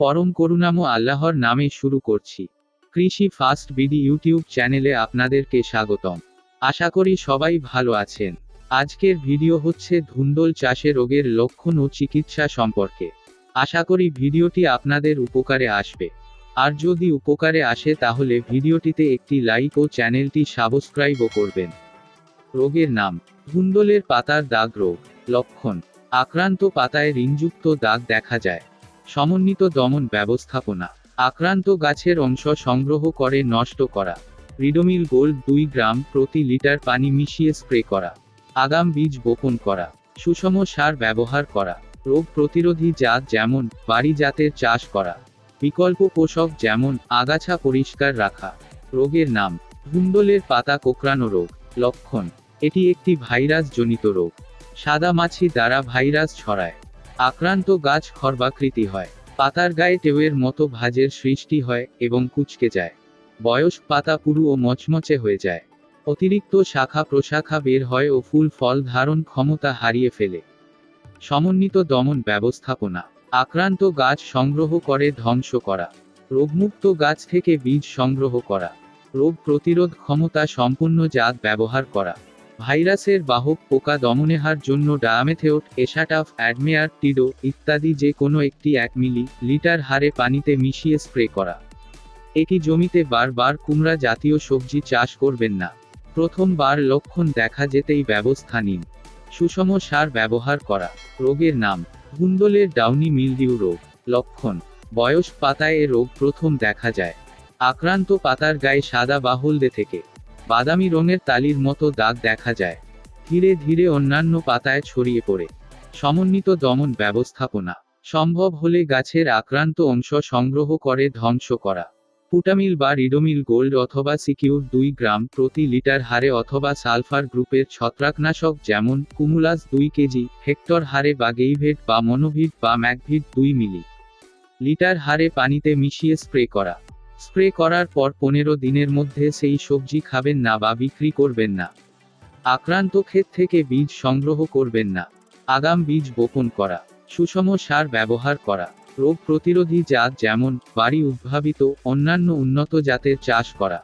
পরম করুণাময় আল্লাহর নামে শুরু করছি। কৃষি ফাস্ট বিডি ইউটিউব চ্যানেলে আপনাদেরকে স্বাগতম। আশা করি সবাই ভালো আছেন। আজকের ভিডিও হচ্ছে ধুন্দল চাষে রোগের লক্ষণ ও চিকিৎসা সম্পর্কে। আশা করি ভিডিওটি আপনাদের উপকারে আসবে। আর যদি উপকারে আসে তাহলে ভিডিওটিতে একটি লাইক ও চ্যানেলটি সাবস্ক্রাইবও করবেন। রোগের নাম, ধুন্দলের পাতার দাগ রোগ, লক্ষণ, আক্রান্ত পাতায় ঋণযুক্ত দাগ দেখা যায়। সমন্বিত দমন ব্যবস্থাপনা। আক্রান্ত গাছের অংশ সংগ্রহ করে নষ্ট করা। রিডোমিল গোল্ড দুই গ্রাম প্রতি লিটার পানি মিশিয়ে স্প্রে করা। আগাম বীজ বপন করা। সুষম সার ব্যবহার করা। রোগ প্রতিরোধী জাত যেমন বাড়ি জাতের চাষ করা। বিকল্প পোষক যেমন আগাছা পরিষ্কার রাখা। রোগের নাম ধুন্দলের পাতা কোকড়ানো রোগ। লক্ষণ, এটি একটি ভাইরাস জনিত রোগ। সাদা মাছি দ্বারা ভাইরাস ছড়ায়। আক্রান্ত গাছ খর্বাকৃতি হয়। পাতার গায়ে টেউয়ের মতো ভাজের সৃষ্টি হয় এবং কুচকে যায়। বয়স পাতা পুরু ও মচমচে হয়ে যায়। অতিরিক্ত শাখা প্রশাখা বের হয় ও ফুল ফল ধারণ ক্ষমতা হারিয়ে ফেলে। সমন্বিত দমন ব্যবস্থাপনা। আক্রান্ত গাছ সংগ্রহ করে ধ্বংস করা। রোগমুক্ত গাছ থেকে বীজ সংগ্রহ করা। রোগ প্রতিরোধ ক্ষমতা সম্পূর্ণ জাত ব্যবহার করা। ভাইরাসের বাহক পোকা দমনেহার জন্য ডায়ামেথেওট এসাটাফ অ্যাডমেয়ার, টিডো ইত্যাদি যে কোনো একটি এক মিলি লিটার হারে পানিতে মিশিয়ে স্প্রে করা। এটি জমিতে বারবার কুমড়া জাতীয় সবজি চাষ করবেন না। প্রথমবার লক্ষণ দেখা যেতেই ব্যবস্থা নিন। সুষম সার ব্যবহার করা। রোগের নাম ধুন্দলের ডাউনি মিলডিউ রোগ। লক্ষণ, বয়স পাতায় এ রোগ প্রথম দেখা যায়। আক্রান্ত পাতার গায়ে সাদা বা থেকে। বাদামি রঙের তালির মতো দাগ দেখা যায়। ধীরে ধীরে অন্যান্য পাতায় ছড়িয়ে পড়ে। সমন্বিত দমন ব্যবস্থাপনা। সম্ভব হলে গাছের আক্রান্ত অংশ সংগ্রহ করে ধ্বংস করা। পুটামিল বা রিডোমিল গোল্ড অথবা সিকিউর দুই গ্রাম প্রতি লিটার হারে অথবা সালফার গ্রুপের ছত্রাকনাশক যেমন কুমুলাস দুই কেজি, হেক্টর হারে বা গেইভেট বা মনোভিট বা ম্যাকভিট দুই মিলি লিটার হারে পানিতে মিশিয়ে স্প্রে করা। স্প্রে করার পর পনেরো দিনের মধ্যে সেই সবজি খাবেন না বা বিক্রি করবেন না। আক্রান্ত ক্ষেত থেকে বীজ সংগ্রহ করবেন না। আগাম বীজ বপন করা, সুষম সার ব্যবহার করা, রোগ প্রতিরোধী জাত যেমন বাড়ি উদ্ভাবিত, অন্যান্য উন্নত জাতের চাষ করা।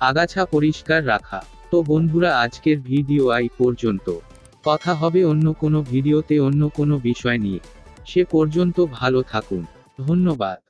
আগাছা পরিষ্কার রাখা। তো বন্ধুরা, আজকের ভিডিও আই পর্যন্ত। কথা হবে অন্য কোনো ভিডিওতে অন্য কোনো বিষয় নিয়ে। সে পর্যন্ত ভালো থাকুন। ধন্যবাদ।